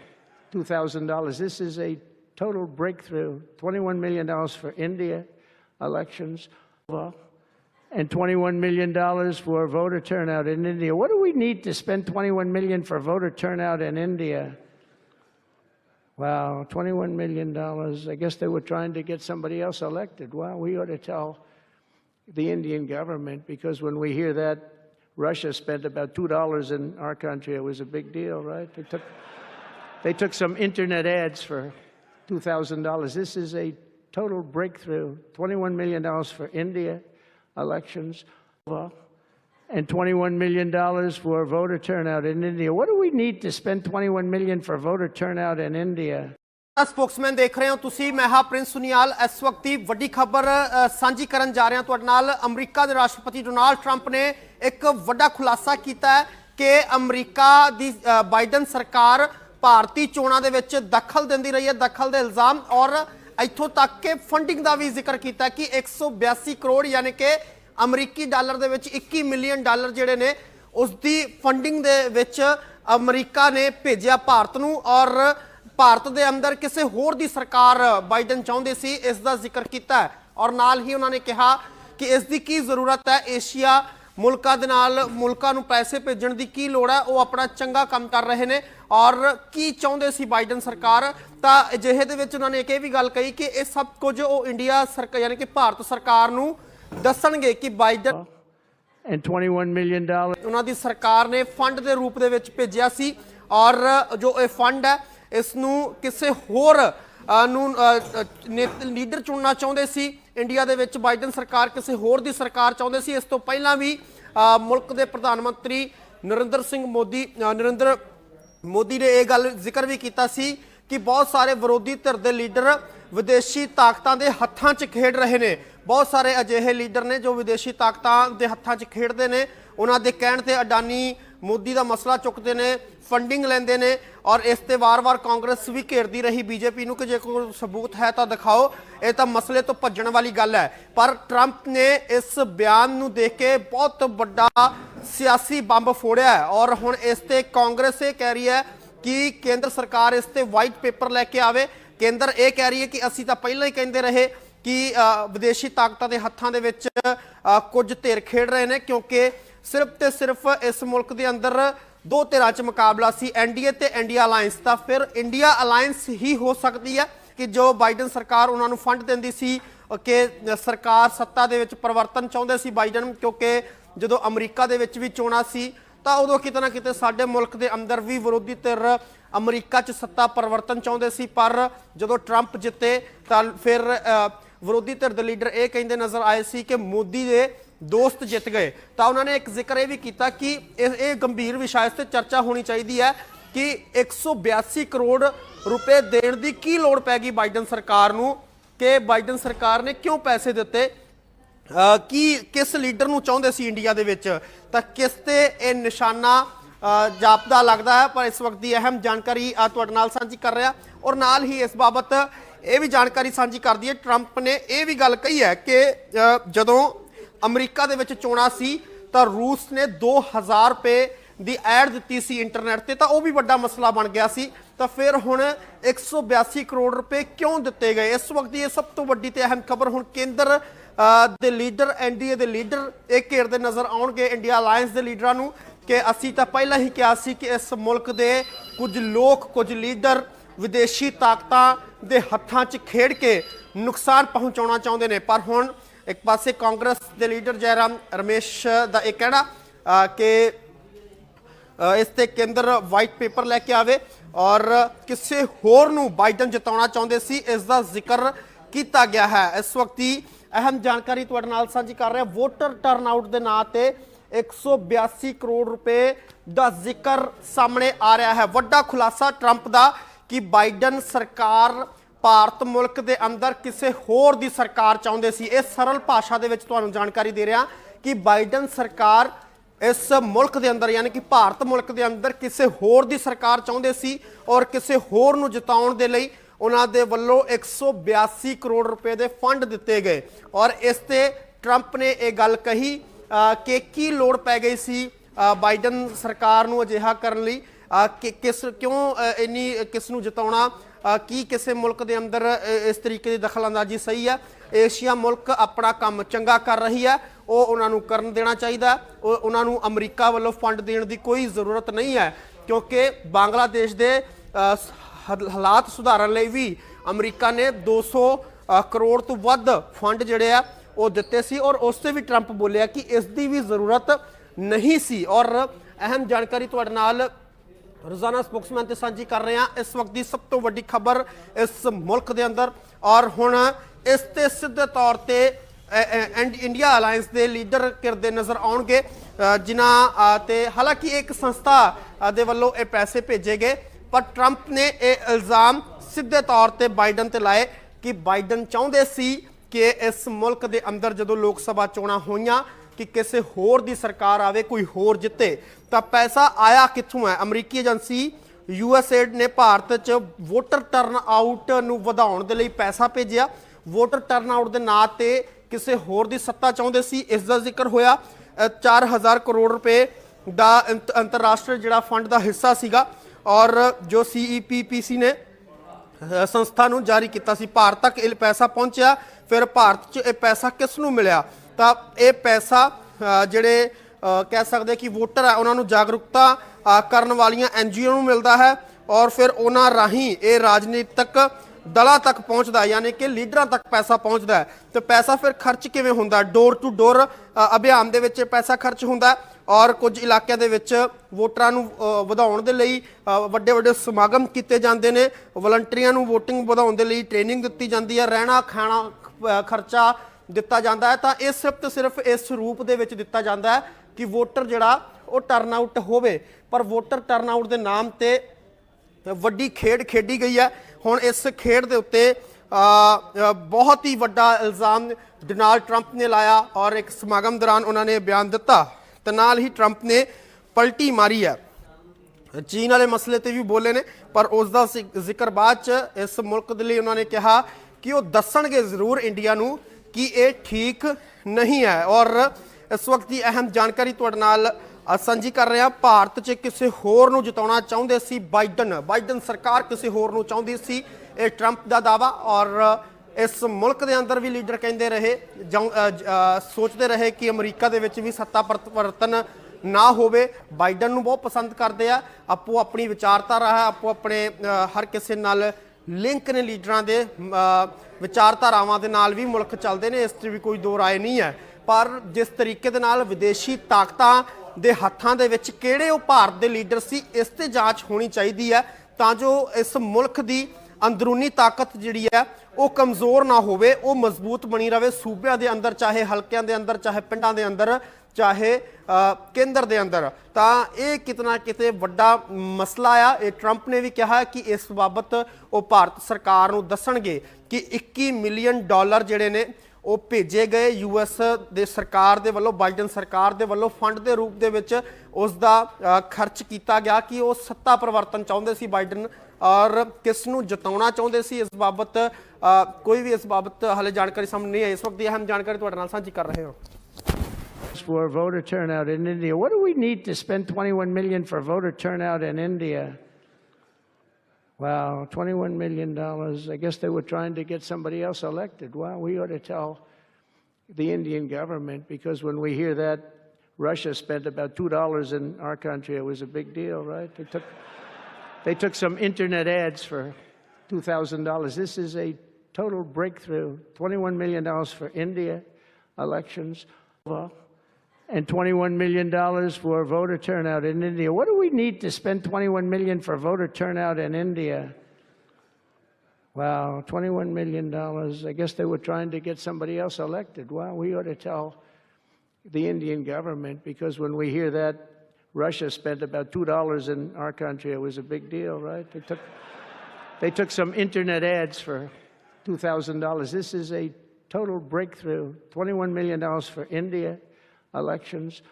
two thousand dollars. This is a total breakthrough. Twenty-one million dollars for India elections. Well, and $21 million for voter turnout in India. What do we need to spend 21 million for voter turnout in India? Wow, $21 million. I guess they were trying to get somebody else elected. Well, we ought to tell the Indian government because when we hear that Russia spent about $2 in our country, it was a big deal, right? They took, they took some internet ads for $2,000. This is a total breakthrough. $21 million for India elections. And $21 million for voter turnout in India. What do we need to spend $21 million for voter turnout in India? Uh, Spokesman ਦੇਖ ਰਹੇ ਹੋ ਤੁਸੀਂ, ਮੈਂ ਹਾਂ ਪ੍ਰਿੰਸ ਸੁਨੀਆਲ ਇਸ ਵਕਤ ਦੀ ਵੱਡੀ ਖਬਰ ਸਾਂਝੀ ਕਰਨ ਜਾ ਰਿਹਾ ਤੁਹਾਡੇ ਨਾਲ ਅਮਰੀਕਾ ਦੇ ਰਾਸ਼ਟਰਪਤੀ ਡੋਨਾਲਡ ਟਰੰਪ ਨੇ ਇੱਕ ਵੱਡਾ ਖੁਲਾਸਾ ਕੀਤਾ ਹੈ ਕਿ ਅਮਰੀਕਾ ਦੀ ਬਾਈਡਨ ਸਰਕਾਰ ਭਾਰਤੀ ਚੋਣਾਂ ਦੇ ਵਿੱਚ ਦਖਲ ਦਿੰਦੀ ਰਹੀ ਹੈ, ਦਖਲ ਦੇ ਇਲਜ਼ਾਮ ਔਰ ਇੱਥੋਂ ਤੱਕ ਕਿ ਫੰਡਿੰਗ ਦਾ ਵੀ ਜ਼ਿਕਰ ਕੀਤਾ ਕਿ 182 ਕਰੋੜ ਯਾਨੀ ਕਿ ਅਮਰੀਕੀ ਡਾਲਰ ਦੇ ਵਿੱਚ 21 ਮਿਲੀਅਨ ਡਾਲਰ ਜਿਹੜੇ ਨੇ ਉਸ ਦੀ ਫੰਡਿੰਗ ਦੇ ਵਿੱਚ ਅਮਰੀਕਾ ਨੇ ਭੇਜਿਆ ਭਾਰਤ ਨੂੰ ਔਰ ਭਾਰਤ ਦੇ ਅੰਦਰ ਕਿਸੇ ਹੋਰ ਦੀ ਸਰਕਾਰ ਬਾਈਡਨ ਚਾਹੁੰਦੇ ਸੀ, ਇਸ ਦਾ ਜ਼ਿਕਰ ਕੀਤਾ ਔਰ ਨਾਲ ਹੀ ਉਹਨਾਂ ਨੇ ਕਿਹਾ ਕਿ ਇਸ ਦੀ ਕੀ ਜ਼ਰੂਰਤ ਹੈ, ਏਸ਼ੀਆ ਮੁਲਕਾਂ ਦੇ ਨਾਲ ਮੁਲਕਾਂ ਨੂੰ ਪੈਸੇ ਭੇਜਣ ਦੀ ਕੀ ਲੋੜ ਹੈ? ਉਹ ਆਪਣਾ ਚੰਗਾ ਕੰਮ ਕਰ ਰਹੇ ਨੇ। ਔਰ ਕੀ ਚਾਹੁੰਦੇ ਸੀ ਬਾਈਡਨ ਸਰਕਾਰ? ਤਾਂ ਅਜਿਹੇ ਦੇ ਵਿੱਚ ਉਹਨਾਂ ਨੇ ਇੱਕ ਇਹ ਵੀ ਗੱਲ ਕਹੀ ਕਿ ਇਹ ਸਭ ਕੁਝ ਉਹ ਇੰਡੀਆ ਸਰਕਾਰ ਯਾਨੀ ਕਿ ਭਾਰਤ ਸਰਕਾਰ ਨੂੰ ਦੱਸਣਗੇ ਕਿ ਬਾਈਡਨ And $21 million. ਉਹਨਾਂ ਦੀ ਸਰਕਾਰ ਨੇ ਫੰਡ ਦੇ ਰੂਪ ਦੇ ਵਿੱਚ ਭੇਜਿਆ ਸੀ। ਔਰ ਜੋ ਇਹ ਫੰਡ ਹੈ ਇਸ ਨੂੰ ਕਿਸੇ ਹੋਰ ਨੂੰ ਲੀਡਰ ਚੁਣਨਾ ਚਾਹੁੰਦੇ ਸੀ। ਇੰਡੀਆ ਦੇ ਵਿੱਚ ਬਾਈਡਨ ਸਰਕਾਰ ਕਿਸੇ ਹੋਰ ਦੀ ਸਰਕਾਰ ਚਾਹੁੰਦੇ ਸੀ? ਇਸ ਤੋਂ ਪਹਿਲਾਂ ਵੀ ਮੁਲਕ ਦੇ ਪ੍ਰਧਾਨ ਮੰਤਰੀ ਨਰਿੰਦਰ ਸਿੰਘ ਮੋਦੀ ਨਰਿੰਦਰ ਮੋਦੀ ਨੇ ਇਹ ਗੱਲ ਜ਼ਿਕਰ ਵੀ ਕੀਤਾ ਸੀ ਕਿ ਬਹੁਤ ਸਾਰੇ ਵਿਰੋਧੀ ਧਿਰ ਦੇ ਲੀਡਰ ਵਿਦੇਸ਼ੀ ਤਾਕਤਾਂ ਦੇ ਹੱਥਾਂ 'ਚ ਖੇਡ ਰਹੇ ਨੇ। ਬਹੁਤ ਸਾਰੇ ਅਜਿਹੇ ਲੀਡਰ ਨੇ ਜੋ ਵਿਦੇਸ਼ੀ ਤਾਕਤਾਂ ਦੇ ਹੱਥਾਂ 'ਚ ਖੇਡਦੇ ਨੇ। ਉਹਨਾਂ ਦੇ ਕਹਿਣ ਤੇ ਅਡਾਨੀ ਮੋਦੀ ਦਾ ਮਸਲਾ ਚੁੱਕਦੇ ਨੇ ਫੰਡਿੰਗ ਲੈਂਦੇ ਨੇ ਔਰ ਇਸ ਤੇ ਵਾਰ-ਵਾਰ ਕਾਂਗਰਸ ਵੀ ਘੇਰਦੀ ਰਹੀ ਬੀਜੇਪੀ ਨੂੰ ਕਿ ਜੇ ਕੋਈ ਸਬੂਤ ਹੈ ਤਾਂ ਦਿਖਾਓ। ਇਹ ਤਾਂ ਮਸਲੇ ਤੋਂ ਭੱਜਣ ਵਾਲੀ ਗੱਲ ਹੈ। ਪਰ ਟਰੰਪ ਨੇ ਇਸ ਬਿਆਨ ਨੂੰ ਦੇਖ ਕੇ ਬਹੁਤ ਵੱਡਾ ਸਿਆਸੀ ਬੰਬ ਫੋੜਿਆ ਹੈ ਔਰ ਹੁਣ ਇਸ ਤੇ ਕਾਂਗਰਸ ਇਹ ਕਹਿ ਰਹੀ ਹੈ ਕਿ ਕੇਂਦਰ ਸਰਕਾਰ ਇਸ ਤੇ ਵਾਈਟ ਪੇਪਰ ਲੈ ਕੇ ਆਵੇ। ਕੇਂਦਰ ਇਹ ਕਹਿ ਰਹੀ ਹੈ ਕਿ ਅਸੀਂ ਤਾਂ ਪਹਿਲਾਂ ਹੀ ਕਹਿੰਦੇ ਰਹੇ ਕਿ ਵਿਦੇਸ਼ੀ ਤਾਕਤਾਂ ਦੇ ਹੱਥਾਂ ਦੇ ਵਿੱਚ ਕੁਝ ਧਿਰ ਖੇਡ ਰਹੇ ਨੇ ਕਿਉਂਕਿ ਸਿਰਫ ਤੇ ਸਿਰਫ ਇਸ ਮੁਲਕ ਦੇ ਅੰਦਰ ਦੋ ਧਿਰਾਂ 'ਚ ਮੁਕਾਬਲਾ ਸੀ ਐਨਡੀਏ ਤੇ ਇੰਡੀਆ ਅਲਾਈਅੰਸ ਤਾਂ ਫਿਰ ਇੰਡੀਆ ਅਲਾਈਅੰਸ ਹੀ ਹੋ ਸਕਦੀ ਹੈ ਕਿ ਜੋ ਬਾਈਡਨ ਸਰਕਾਰ ਉਹਨਾਂ ਨੂੰ ਫੰਡ ਦਿੰਦੀ ਸੀ, ਕਿ ਸਰਕਾਰ ਸੱਤਾ ਦੇ ਵਿੱਚ ਪਰਿਵਰਤਨ ਚਾਹੁੰਦੇ ਸੀ ਬਾਈਡਨ ਕਿਉਂਕਿ ਜਦੋਂ ਅਮਰੀਕਾ ਦੇ ਵਿੱਚ ਵੀ ਚੋਣਾਂ ਸੀ, ਤਾਂ ਉਦੋਂ ਕਿਤੇ ਨਾ ਕਿਤੇ ਸਾਡੇ ਮੁਲਕ ਦੇ ਅੰਦਰ ਵੀ ਵਿਰੋਧੀ ਧਿਰ ਅਮਰੀਕਾ 'ਚ ਸੱਤਾ ਪਰਿਵਰਤਨ ਚਾਹੁੰਦੇ ਸੀ। ਪਰ ਜਦੋਂ ਟਰੰਪ ਜਿੱਤੇ, ਤਾਂ ਫਿਰ ਵਿਰੋਧੀ ਧਿਰ ਦੇ ਲੀਡਰ ਇਹ ਕਹਿੰਦੇ ਨਜ਼ਰ ਆਏ ਸੀ ਕਿ ਮੋਦੀ ਦੇ ਦੋਸਤ ਜਿੱਤ ਗਏ। ਤਾਂ ਉਹਨਾਂ ਨੇ ਇੱਕ ਜ਼ਿਕਰ ਇਹ ਵੀ ਕੀਤਾ ਕਿ ਇਹ ਇਹ ਗੰਭੀਰ ਵਿਸ਼ਾ ਇਸ ਤੇ ਚਰਚਾ ਹੋਣੀ ਚਾਹੀਦੀ ਹੈ ਕਿ 182 ਕਰੋੜ ਰੁਪਏ ਦੇਣ ਦੀ ਕੀ ਲੋੜ ਪੈ ਗਈ ਬਾਈਡਨ ਸਰਕਾਰ ਨੂੰ ਕਿ ਬਾਈਡਨ ਸਰਕਾਰ ਨੇ ਕਿਉਂ ਪੈਸੇ ਦਿੱਤੇ? ਕੀ, ਕਿਸ ਲੀਡਰ ਨੂੰ ਚਾਹੁੰਦੇ ਸੀ ਇੰਡੀਆ ਦੇ ਵਿੱਚ? ਤਾਂ ਕਿਸ ਤੇ ਇਹ ਨਿਸ਼ਾਨਾ ਜਾਪਦਾ ਲੱਗਦਾ ਹੈ? ਪਰ ਇਸ ਵਕਤ ਦੀ ਅਹਿਮ ਜਾਣਕਾਰੀ ਆ ਤੁਹਾਡੇ ਨਾਲ ਸਾਂਝੀ ਕਰ ਰਿਹਾ। ਔਰ ਨਾਲ ਹੀ ਇਸ ਬਾਬਤ ਇਹ ਵੀ ਜਾਣਕਾਰੀ ਸਾਂਝੀ ਕਰਦੀ ਹੈ, ਟਰੰਪ ਨੇ ਇਹ ਵੀ ਗੱਲ ਕਹੀ ਹੈ ਕਿ ਜਦੋਂ ਅਮਰੀਕਾ ਦੇ ਵਿੱਚ ਚੋਣਾਂ ਸੀ, ਤਾਂ ਰੂਸ ਨੇ 2000 ਰੁਪਏ ਦੀ ਐਡ ਦਿੱਤੀ ਸੀ ਇੰਟਰਨੈਟ ਤੇ, ਤਾਂ ਉਹ ਵੀ ਵੱਡਾ ਮਸਲਾ ਬਣ ਗਿਆ ਸੀ। ਤਾਂ ਫਿਰ ਹੁਣ 182 ਕਰੋੜ ਰੁਪਏ ਕਿਉਂ ਦਿੱਤੇ ਗਏ? ਇਸ ਵਕਤ ਦੀ ਇਹ ਸਭ ਤੋਂ ਵੱਡੀ ਤੇ ਅਹਿਮ ਖਬਰ ਹੁਣ ਕੇਂਦਰ ਦੇ ਲੀਡਰ ਐਨਡੀਏ ਦੇ ਲੀਡਰ ਇਹ ਘੇਰਦੇ ਨਜ਼ਰ ਆਉਣਗੇ, ਇੰਡੀਆ ਅਲਾਈਅੰਸ ਦੇ ਲੀਡਰਾਂ ਨੂੰ, ਕਿ ਅਸੀਂ ਤਾਂ ਪਹਿਲਾਂ ਹੀ ਕਿਹਾ ਸੀ ਕਿ ਇਸ ਮੁਲਕ ਦੇ ਕੁਝ ਲੋਕ, ਕੁਝ ਲੀਡਰ ਵਿਦੇਸ਼ੀ ਤਾਕਤਾਂ ਦੇ ਹੱਥਾਂ 'ਚ ਖੇਡ ਕੇ ਨੁਕਸਾਨ ਪਹੁੰਚਾਉਣਾ ਚਾਹੁੰਦੇ ਨੇ। ਪਰ ਹੁਣ ਇੱਕ ਪਾਸੇ ਕਾਂਗਰਸ ਦੇ ਲੀਡਰ ਜੈਰਾਮ ਰਮੇਸ਼ ਦਾ ਇਹ ਕਹਿਣਾ ਕਿ ਇਸ ਤੇ ਕੇਂਦਰ ਵਾਈਟ ਪੇਪਰ ਲੈ ਕੇ ਆਵੇ ਔਰ ਕਿਸੇ ਹੋਰ ਨੂੰ ਬਾਈਡਨ ਜਿਤਾਉਣਾ ਚਾਹੁੰਦੇ ਸੀ, ਇਸ ਦਾ ਜ਼ਿਕਰ ਕੀਤਾ ਗਿਆ ਹੈ। ਇਸ ਵਕਤ ਦੀ ਅਹਿਮ ਜਾਣਕਾਰੀ ਤੁਹਾਡੇ ਨਾਲ ਸਾਂਝੀ ਕਰ ਰਿਹਾ ਵੋਟਰ ਟਰਨ ਆਊਟ ਦੇ ਨਾਂ ਤੇ 182 ਕਰੋੜ ਰੁਪਏ ਦਾ ਜ਼ਿਕਰ ਸਾਹਮਣੇ ਆ ਰਿਹਾ ਹੈ। ਵੱਡਾ ਖੁਲਾਸਾ ਟਰੰਪ ਦਾ ਕਿ ਬਾਈਡਨ ਸਰਕਾਰ ਭਾਰਤ ਮੁਲਕ ਦੇ ਅੰਦਰ ਕਿਸੇ ਹੋਰ ਦੀ ਸਰਕਾਰ ਚਾਹੁੰਦੇ ਸੀ? ਇਹ ਸਰਲ ਭਾਸ਼ਾ ਦੇ ਵਿੱਚ ਤੁਹਾਨੂੰ ਜਾਣਕਾਰੀ ਦੇ ਰਿਹਾ ਕਿ ਬਾਈਡਨ ਸਰਕਾਰ ਇਸ ਮੁਲਕ ਦੇ ਅੰਦਰ, ਯਾਨੀ ਕਿ ਭਾਰਤ ਮੁਲਕ ਦੇ ਅੰਦਰ ਕਿਸੇ ਹੋਰ ਦੀ ਸਰਕਾਰ ਚਾਹੁੰਦੇ ਸੀ ਔਰ ਕਿਸੇ ਹੋਰ ਨੂੰ ਜਿਤਾਉਣ ਦੇ ਲਈ ਉਹਨਾਂ ਦੇ ਵੱਲੋਂ 182 ਕਰੋੜ ਰੁਪਏ ਦੇ ਫੰਡ ਦਿੱਤੇ ਗਏ। ਔਰ ਇਸ ਤੇ ਟਰੰਪ ਨੇ ਇਹ ਗੱਲ ਕਹੀ ਕਿ ਕੀ ਲੋੜ ਪੈ ਗਈ ਸੀ ਬਾਈਡਨ ਸਰਕਾਰ ਨੂੰ ਅਜਿਹਾ ਕਰਨ ਲਈ? ਕਿ ਕਿਸ, ਕਿਉਂ ਇੰਨੀ ਕਿਸ ਨੂੰ ਜਿਤਾਉਣਾ? ਕੀ ਕਿਸੇ ਮੁਲਕ ਦੇ ਅੰਦਰ ਇਸ ਤਰੀਕੇ ਦੀ ਦਖਲਅੰਦਾਜ਼ੀ ਸਹੀ ਹੈ ਏਸ਼ੀਆ ਮੁਲਕ ਆਪਣਾ ਕੰਮ ਚੰਗਾ ਕਰ ਰਹੀ ਹੈ ਉਹ ਉਹਨਾਂ ਨੂੰ ਕਰਨ ਦੇਣਾ ਚਾਹੀਦਾ ਉਹ ਉਹਨਾਂ ਨੂੰ ਅਮਰੀਕਾ ਵੱਲੋਂ ਫੰਡ ਦੇਣ ਦੀ ਕੋਈ ਜ਼ਰੂਰਤ ਨਹੀਂ ਹੈ ਕਿਉਂਕਿ ਬੰਗਲਾਦੇਸ਼ ਦੇ ਹਾਲਾਤ ਸੁਧਾਰਨ ਲਈ ਵੀ ਅਮਰੀਕਾ ਨੇ 200 ਅ, ਕਰੋੜ ਤੋਂ ਵੱਧ ਫੰਡ ਜਿਹੜੇ ਆ ਉਹ ਦਿੱਤੇ ਸੀ ਔਰ ਉਸ ਤੇ ਵੀ ਟਰੰਪ ਬੋਲਿਆ ਕਿ ਇਸ ਦੀ ਵੀ ਜ਼ਰੂਰਤ ਨਹੀਂ ਸੀ ਔਰ ਅਹਿਮ ਜਾਣਕਾਰੀ ਤੁਹਾਡੇ ਨਾਲ ਰੋਜ਼ਾਨਾ ਸਪੋਕਸਮੈਨ ਤੇ ਸਾਂਝੀ ਕਰ ਰਹੇ ਹਾਂ ਇਸ ਵਕਤ ਦੀ ਸਭ ਤੋਂ ਵੱਡੀ ਖਬਰ ਇਸ ਮੁਲਕ ਦੇ ਅੰਦਰ ਔਰ ਹੁਣ ਇਸ ਤੇ ਸਿੱਧੇ ਤੌਰ ਤੇ ਐਂਡ ਇੰਡੀਆ ਅਲਾਈਅੰਸ ਦੇ ਲੀਡਰ ਕਿਰਦੇ ਨਜ਼ਰ ਆਉਣਗੇ। ਜਿਨ੍ਹਾਂ ਤੇ ਹਾਲਾਂਕਿ ਇੱਕ ਸੰਸਥਾ ਦੇ ਵੱਲੋਂ ਇਹ ਪੈਸੇ ਭੇਜੇ ਗਏ, ਪਰ ਟਰੰਪ ਨੇ ਇਹ ਇਲਜ਼ਾਮ ਸਿੱਧੇ ਤੌਰ ਤੇ ਬਾਈਡਨ ਤੇ ਲਾਏ ਕਿ ਬਾਈਡਨ ਚਾਹੁੰਦੇ ਸੀ ਕਿ ਇਸ ਮੁਲਕ ਦੇ ਅੰਦਰ ਜਦੋਂ ਲੋਕ ਸਭਾ ਚੋਣਾਂ ਹੋਈਆਂ ਕਿ ਕਿਸੇ ਹੋਰ ਦੀ ਸਰਕਾਰ ਆਵੇ ਕੋਈ ਹੋਰ ਜਿੱਤੇ ਤਾਂ ਪੈਸਾ ਆਇਆ ਕਿੱਥੋਂ ਹੈ? ਅਮਰੀਕੀ ਏਜੰਸੀ ਯੂਐਸਏਡ ਨੇ ਭਾਰਤ 'ਚ ਵੋਟਰ ਟਰਨ ਆਊਟ ਨੂੰ ਵਧਾਉਣ ਦੇ ਲਈ ਪੈਸਾ ਭੇਜਿਆ। ਵੋਟਰ ਟਰਨ ਆਊਟ ਦੇ ਨਾਂ ਤੇ ਕਿਸੇ ਹੋਰ ਦੀ ਸੱਤਾ ਚਾਹੁੰਦੇ ਸੀ ਇਸ ਦਾ ਜ਼ਿਕਰ ਹੋਇਆ। ਅ, 4000 ਕਰੋੜ ਰੁਪਏ ਦਾ ਅੰਤ- ਅੰਤਰਰਾਸ਼ਟਰੀ ਜਿਹੜਾ ਫੰਡ ਦਾ ਹਿੱਸਾ ਸੀਗਾ ਔਰ ਜੋ ਸੀਈਪੀਪੀਸੀ ਨੇ ਸੰਸਥਾ ਨੂੰ ਜਾਰੀ ਕੀਤਾ ਸੀ। ਭਾਰਤ ਤੱਕ ਇਹ ਪੈਸਾ ਪਹੁੰਚਿਆ ਫਿਰ ਭਾਰਤ 'ਚ ਇਹ ਪੈਸਾ ਕਿਸ ਨੂੰ ਮਿਲਿਆ? ਤਾਂ ਇਹ ਪੈਸਾ ਜਿਹੜੇ ਕਹਿ ਸਕਦੇ ਕਿ ਵੋਟਰ ਆ, ਉਹਨਾਂ ਨੂੰ ਜਾਗਰੂਕਤਾ ਕਰਨ ਵਾਲੀਆਂ ਐਨਜੀਓ ਨੂੰ ਮਿਲਦਾ ਹੈ ਔਰ ਫਿਰ ਉਹਨਾਂ ਰਾਹੀਂ ਇਹ ਰਾਜਨੀਤਿਕ ਦਲਾਂ ਤੱਕ ਪਹੁੰਚਦਾ ਯਾਨੀ ਕਿ ਲੀਡਰਾਂ ਤੱਕ ਪੈਸਾ ਪਹੁੰਚਦਾ ਹੈ। ਤੇ ਪੈਸਾ ਫਿਰ ਖਰਚ ਕਿਵੇਂ ਹੁੰਦਾ ਡੋਰ ਟੂ ਡੋਰ ਅਭਿਆਨ ਦੇ ਵਿੱਚ ਪੈਸਾ ਖਰਚ ਹੁੰਦਾ ਔਰ ਕੁਝ ਇਲਾਕਿਆਂ ਦੇ ਵਿੱਚ ਵੋਟਰਾਂ ਨੂੰ ਵਧਾਉਣ ਦੇ ਲਈ ਵੱਡੇ ਵੱਡੇ ਸਮਾਗਮ ਕੀਤੇ ਜਾਂਦੇ ਨੇ। ਵਲੰਟੀਅਰਾਂ ਨੂੰ VOTING ਵਧਾਉਣ ਦੇ ਲਈ ਟ੍ਰੇਨਿੰਗ ਦਿੱਤੀ ਜਾਂਦੀ ਹੈ। ਰਹਿਣਾ, ਖਾਣਾ ਖਰਚਾ ਦਿੱਤਾ ਜਾਂਦਾ ਹੈ, ਤਾਂ ਇਹ ਸਿਰਫ ਤੇ ਸਿਰਫ ਇਸ ਰੂਪ ਦੇ ਵਿੱਚ ਦਿੱਤਾ ਜਾਂਦਾ ਹੈ ਕਿ ਵੋਟਰ ਜਿਹੜਾ, ਉਹ ਟਰਨ ਆਊਟ ਹੋਵੇ। ਪਰ ਵੋਟਰ ਟਰਨ ਆਊਟ ਦੇ ਨਾਮ ਤੇ ਵੱਡੀ ਖੇਡ ਖੇਡੀ ਗਈ ਹੈ। ਹੁਣ ਇਸ ਖੇਡ ਦੇ ਉੱਤੇ ਬਹੁਤ ਹੀ ਵੱਡਾ ਇਲਜ਼ਾਮ ਡੋਨਾਲਡ ਟਰੰਪ ਨੇ ਲਾਇਆ ਔਰ ਇੱਕ ਸਮਾਗਮ ਦੌਰਾਨ ਉਹਨਾਂ ਨੇ ਬਿਆਨ ਦਿੱਤਾ। ਤੇ ਨਾਲ ਹੀ ਟਰੰਪ ਨੇ ਪਲਟੀ ਮਾਰੀ ਹੈ। ਚੀਨ ਵਾਲੇ ਮਸਲੇ ਤੇ ਵੀ ਬੋਲੇ ਨੇ, ਪਰ ਉਸ ਦਾ ਜ਼ਿਕਰ ਬਾਅਦ ਚ ਇਸ ਮੁਲਕ ਦੇ ਲਈ ਉਹਨਾਂ ਨੇ ਕਿਹਾ ਕਿ ਉਹ ਦੱਸਣਗੇ ਜ਼ਰੂਰ ਇੰਡੀਆ ਨੂੰ ਕਿ ਇਹ ਠੀਕ ਨਹੀਂ ਹੈ। ਔਰ ਇਸ ਵਕਤ ਦੀ ਅਹਿਮ ਜਾਣਕਾਰੀ ਤੁਹਾਡੇ ਨਾਲ ਸਾਂਝੀ ਕਰ ਰਿਹਾ। ਭਾਰਤ 'ਚ ਕਿਸੇ ਹੋਰ ਨੂੰ ਜਿਤਾਉਣਾ ਚਾਹੁੰਦੇ ਸੀ ਬਾਈਡਨ। ਬਾਈਡਨ ਸਰਕਾਰ ਕਿਸੇ ਹੋਰ ਨੂੰ ਚਾਹੁੰਦੀ ਸੀ, ਇਹ ਟਰੰਪ ਦਾ ਦਾਵਾ ਔਰ ਇਸ ਮੁਲਕ ਦੇ ਅੰਦਰ ਵੀ ਲੀਡਰ ਕਹਿੰਦੇ ਰਹੇ ਜਾਂ- ਸੋਚਦੇ ਰਹੇ ਕਿ ਅਮਰੀਕਾ ਦੇ ਵਿੱਚ ਵੀ ਸੱਤਾ ਪਰਿਵਰਤਨ ਨਾ ਹੋਵੇ। ਬਾਈਡਨ ਨੂੰ ਬਹੁਤ ਪਸੰਦ ਕਰਦੇ ਆ। ਆਪੋ ਆਪਣੀ ਵਿਚਾਰਧਾਰਾ ਹੈ, ਆਪੋ ਆਪਣੇ ਹਰ ਕਿਸੇ ਨਾਲ ਲਿੰਕ ਨੇ ਲੀਡਰਾਂ ਦੇ ਵਿਚਾਰਧਾਰਾਵਾਂ ਦੇ ਨਾਲ ਵੀ ਮੁਲਕ ਚੱਲਦੇ ਨੇ, ਇਸ 'ਚ ਵੀ ਕੋਈ ਦੋ ਰਾਏ ਨਹੀਂ ਹੈ। ਪਰ ਜਿਸ ਤਰੀਕੇ ਦੇ ਨਾਲ ਵਿਦੇਸ਼ੀ ਤਾਕਤਾਂ ਦੇ ਹੱਥਾਂ ਦੇ ਵਿੱਚ ਕਿਹੜੇ ਉਹ ਭਾਰਤ ਦੇ ਲੀਡਰ ਸੀ, ਇਸ ਤੇ ਜਾਂਚ ਹੋਣੀ ਚਾਹੀਦੀ ਹੈ, ਤਾਂ ਜੋ ਇਸ ਮੁਲਕ ਦੀ ਅੰਦਰੂਨੀ ਤਾਕਤ ਜਿਹੜੀ ਹੈ, ਉਹ ਕਮਜ਼ੋਰ ਨਾ ਹੋਵੇ, ਉਹ ਮਜ਼ਬੂਤ ਬਣੀ ਰਹੇ ਸੂਬਿਆਂ ਦੇ ਅੰਦਰ, ਚਾਹੇ ਹਲਕਿਆਂ ਦੇ ਅੰਦਰ, ਚਾਹੇ ਪਿੰਡਾਂ ਦੇ ਅੰਦਰ। ਚਾਹੇ ਕੇਂਦਰ ਦੇ ਅੰਦਰ। ਤਾਂ ਇਹ ਕਿਤਨਾ ਕਿਤੇ ਵੱਡਾ ਮਸਲਾ ਆ, ਇਹ ਟਰੰਪ ਨੇ ਵੀ ਕਿਹਾ ਕਿ ਇਸ ਬਾਬਤ ਉਹ ਭਾਰਤ ਸਰਕਾਰ ਨੂੰ ਦੱਸਣਗੇ ਕਿ 21 ਮਿਲੀਅਨ ਡਾਲਰ ਜਿਹੜੇ ਨੇ, ਉਹ ਭੇਜੇ ਗਏ ਯੂਐਸ ਦੇ ਸਰਕਾਰ ਦੇ ਵੱਲੋਂ, ਬਾਈਡਨ ਸਰਕਾਰ ਦੇ ਵੱਲੋਂ ਫੰਡ ਦੇ ਰੂਪ ਦੇ ਵਿੱਚ ਉਸ ਦਾ ਖਰਚ ਕੀਤਾ ਗਿਆ ਕਿ ਉਹ ਸੱਤਾ ਪਰਿਵਰਤਨ ਚਾਹੁੰਦੇ ਸੀ ਬਾਈਡਨ ਔਰ ਕਿਸ ਨੂੰ ਜਿਤਾਉਣਾ ਚਾਹੁੰਦੇ ਸੀ। ਇਸ ਬਾਬਤ ਕੋਈ ਵੀ ਇਸ ਬਾਬਤ ਹਾਲੇ ਜਾਣਕਾਰੀ ਸਾਹਮਣੇ ਨਹੀਂ ਆਈ। ਇਸ ਵਕਤ ਦੀ ਅਹਿਮ ਜਾਣਕਾਰੀ ਤੁਹਾਡੇ ਨਾਲ ਸਾਂਝੀ ਕਰ ਰਹੇ ਹਾਂ। For voter turnout in India. What do we need to spend 21 million for voter turnout in India? Wow, 21 million dollars. I guess they were trying to get somebody else elected. Wow, we ought to tell the Indian government because when we hear that Russia spent about two dollars in our country, it was a big deal, right? They took they took some internet ads for two thousand dollars. This is a total breakthrough. Twenty-one million dollars for India elections. And $21 million for voter turnout in India. What do we need to spend 21 million for voter turnout in India? Wow, $21 million. I guess they were trying to get somebody else elected. Well, we ought to tell the Indian government because when we hear that Russia spent about $2 in our country, it was a big deal, right? They took, they took some internet ads for $2,000. This is a total breakthrough. $21 million for India elections.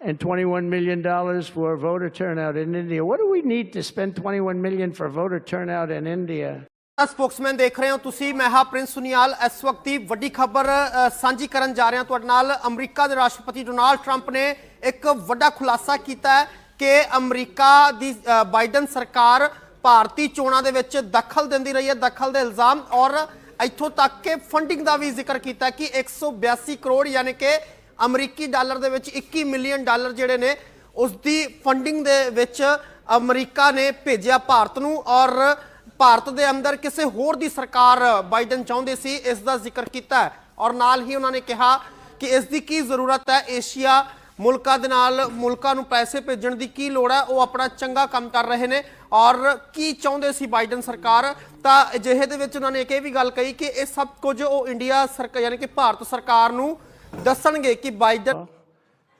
And $21 million for voter turnout in India. What do we need to spend $21 million for voter turnout in India? Spokesman ਦੇਖ ਰਹੇ ਹੋ ਤੁਸੀਂ, ਮੈਂ ਹਾਂ ਪ੍ਰਿੰਸ ਸੁਨੀਆਲ ਇਸ ਵਕਤ ਦੀ ਵੱਡੀ ਖਬਰ ਸਾਂਝੀ ਕਰਨ ਜਾ ਰਿਹਾ ਤੁਹਾਡੇ ਨਾਲ ਅਮਰੀਕਾ ਦੇ ਰਾਸ਼ਟਰਪਤੀ ਡੋਨਾਲਡ ਟਰੰਪ ਨੇ ਇੱਕ ਵੱਡਾ ਖੁਲਾਸਾ ਕੀਤਾ ਹੈ ਕਿ ਅਮਰੀਕਾ ਦੀ ਬਾਈਡਨ ਸਰਕਾਰ ਭਾਰਤੀ ਚੋਣਾਂ ਦੇ ਵਿੱਚ ਦਖਲ ਦਿੰਦੀ ਰਹੀ ਹੈ, ਦਖਲ ਦੇ ਇਲਜ਼ਾਮ ਔਰ ਇੱਥੋਂ ਤੱਕ ਕਿ ਫੰਡਿੰਗ ਦਾ ਵੀ ਜ਼ਿਕਰ ਕੀਤਾ ਕਿ 182 ਕਰੋੜ ਯਾਨੀ ਕਿ ਅਮਰੀਕੀ ਡਾਲਰ ਦੇ ਵਿੱਚ 21 ਮਿਲੀਅਨ ਡਾਲਰ ਜਿਹੜੇ ਨੇ ਉਸ ਦੀ ਫੰਡਿੰਗ ਦੇ ਵਿੱਚ ਅਮਰੀਕਾ ਨੇ ਭੇਜਿਆ ਭਾਰਤ ਨੂੰ ਔਰ ਭਾਰਤ ਦੇ ਅੰਦਰ ਕਿਸੇ ਹੋਰ ਦੀ ਸਰਕਾਰ ਬਾਈਡਨ ਚਾਹੁੰਦੇ ਸੀ, ਇਸ ਦਾ ਜ਼ਿਕਰ ਕੀਤਾ ਔਰ ਨਾਲ ਹੀ ਉਹਨਾਂ ਨੇ ਕਿਹਾ ਕਿ ਇਸ ਦੀ ਕੀ ਜ਼ਰੂਰਤ ਹੈ, ਏਸ਼ੀਆ ਮੁਲਕਾਂ ਦੇ ਨਾਲ ਮੁਲਕਾਂ ਨੂੰ ਪੈਸੇ ਭੇਜਣ ਦੀ ਕੀ ਲੋੜ ਹੈ? ਉਹ ਆਪਣਾ ਚੰਗਾ ਕੰਮ ਕਰ ਰਹੇ ਨੇ। ਔਰ ਕੀ ਚਾਹੁੰਦੇ ਸੀ ਬਾਈਡਨ ਸਰਕਾਰ? ਤਾਂ ਅਜਿਹੇ ਦੇ ਵਿੱਚ ਉਹਨਾਂ ਨੇ ਇੱਕ ਇਹ ਵੀ ਗੱਲ ਕਹੀ ਕਿ ਇਹ ਸਭ ਕੁਝ ਉਹ ਇੰਡੀਆ ਸਰਕਾਰ ਯਾਨੀ ਕਿ ਭਾਰਤ ਸਰਕਾਰ ਨੂੰ ਦੱਸਣਗੇ ਕਿ ਬਾਈਡਨ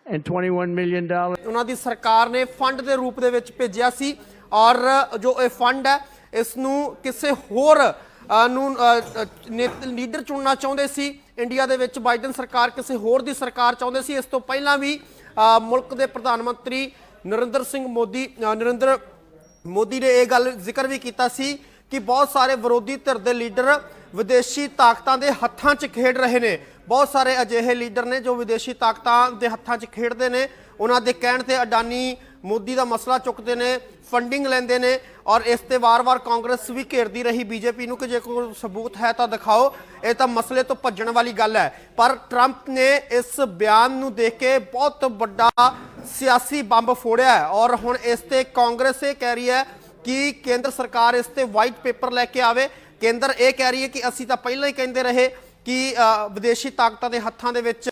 And $21 million. ਉਹਨਾਂ ਦੀ ਸਰਕਾਰ ਨੇ ਫੰਡ ਦੇ ਰੂਪ ਦੇ ਵਿੱਚ ਭੇਜਿਆ ਸੀ। ਔਰ ਜੋ ਇਹ ਫੰਡ ਹੈ ਇਸ ਨੂੰ ਕਿਸੇ ਹੋਰ ਨੂੰ ਅ, ਲੀਡਰ ਚੁਣਨਾ ਚਾਹੁੰਦੇ ਸੀ। ਇੰਡੀਆ ਦੇ ਵਿੱਚ ਬਾਈਡਨ ਸਰਕਾਰ ਕਿਸੇ ਹੋਰ ਦੀ ਸਰਕਾਰ ਚਾਹੁੰਦੇ ਸੀ। ਇਸ ਤੋਂ ਪਹਿਲਾਂ ਵੀ ਮੁਲਕ ਦੇ ਪ੍ਰਧਾਨ ਮੰਤਰੀ ਨਰਿੰਦਰ ਸਿੰਘ ਮੋਦੀ ਨਰਿੰਦਰ ਮੋਦੀ ਨੇ ਇਹ ਗੱਲ ਜ਼ਿਕਰ ਵੀ ਕੀਤਾ ਸੀ ਕਿ ਬਹੁਤ ਸਾਰੇ ਵਿਰੋਧੀ ਧਿਰ ਦੇ ਲੀਡਰ ਵਿਦੇਸ਼ੀ ਤਾਕਤਾਂ ਦੇ ਹੱਥਾਂ 'ਚ ਖੇਡ ਰਹੇ ਨੇ। ਬਹੁਤ ਸਾਰੇ ਅਜਿਹੇ ਲੀਡਰ ਨੇ ਜੋ ਵਿਦੇਸ਼ੀ ਤਾਕਤਾਂ ਦੇ ਹੱਥਾਂ 'ਚ ਖੇਡਦੇ ਨੇ। ਉਹਨਾਂ ਦੇ ਕਹਿਣ ਤੇ ਅਡਾਨੀ ਮੋਦੀ ਦਾ ਮਸਲਾ ਚੁੱਕਦੇ ਨੇ ਫੰਡਿੰਗ ਲੈਂਦੇ ਨੇ ਔਰ ਇਸ ਤੇ ਵਾਰ-ਵਾਰ ਕਾਂਗਰਸ ਵੀ ਘੇਰਦੀ ਰਹੀ ਬੀਜੇਪੀ ਨੂੰ ਕਿ ਜੇ ਕੋਈ ਸਬੂਤ ਹੈ ਤਾਂ ਦਿਖਾਓ। ਇਹ ਤਾਂ ਮਸਲੇ ਤੋਂ ਭੱਜਣ ਵਾਲੀ ਗੱਲ ਹੈ। ਪਰ ਟਰੰਪ ਨੇ ਇਸ ਬਿਆਨ ਨੂੰ ਦੇਖ ਕੇ ਬਹੁਤ ਵੱਡਾ ਸਿਆਸੀ ਬੰਬ ਫੋੜਿਆ ਹੈ ਔਰ ਹੁਣ ਇਸ ਤੇ ਕਾਂਗਰਸ ਇਹ ਕਹਿ ਰਹੀ ਹੈ ਕਿ ਕੇਂਦਰ ਸਰਕਾਰ ਇਸ ਤੇ ਵਾਈਟ ਪੇਪਰ ਲੈ ਕੇ ਆਵੇ। ਕੇਂਦਰ ਇਹ ਕਹਿ ਰਹੀ ਹੈ ਕਿ ਅਸੀਂ ਤਾਂ ਪਹਿਲਾਂ ਹੀ ਕਹਿੰਦੇ ਰਹੇ ਕਿ ਵਿਦੇਸ਼ੀ ਤਾਕਤਾਂ ਦੇ ਹੱਥਾਂ ਦੇ ਵਿੱਚ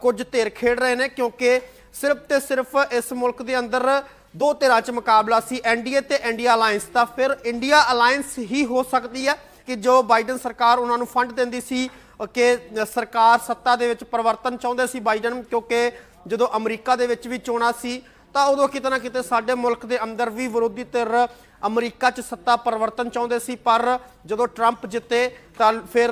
ਕੁਝ ਧਿਰ ਖੇਡ ਰਹੇ ਨੇ ਕਿਉਂਕਿ ਸਿਰਫ ਤੇ ਸਿਰਫ ਇਸ ਮੁਲਕ ਦੇ ਅੰਦਰ ਦੋ ਧਿਰਾਂ 'ਚ ਮੁਕਾਬਲਾ ਸੀ ਐਨਡੀਏ ਤੇ ਇੰਡੀਆ ਅਲਾਈਅੰਸ ਤਾਂ ਫਿਰ ਇੰਡੀਆ ਅਲਾਈਅੰਸ ਹੀ ਹੋ ਸਕਦੀ ਹੈ ਕਿ ਜੋ ਬਾਈਡਨ ਸਰਕਾਰ ਉਹਨਾਂ ਨੂੰ ਫੰਡ ਦਿੰਦੀ ਸੀ, ਕਿ ਸਰਕਾਰ ਸੱਤਾ ਦੇ ਵਿੱਚ ਪਰਿਵਰਤਨ ਚਾਹੁੰਦੇ ਸੀ ਬਾਈਡਨ ਕਿਉਂਕਿ ਜਦੋਂ ਅਮਰੀਕਾ ਦੇ ਵਿੱਚ ਵੀ ਚੋਣਾਂ ਸੀ, ਤਾਂ ਉਦੋਂ ਕਿਤੇ ਨਾ ਕਿਤੇ ਸਾਡੇ ਮੁਲਕ ਦੇ ਅੰਦਰ ਵੀ ਵਿਰੋਧੀ ਧਿਰ ਅਮਰੀਕਾ 'ਚ ਸੱਤਾ ਪਰਿਵਰਤਨ ਚਾਹੁੰਦੇ ਸੀ, ਪਰ ਜਦੋਂ ਟਰੰਪ ਜਿੱਤੇ ਤਾਂ ਫਿਰ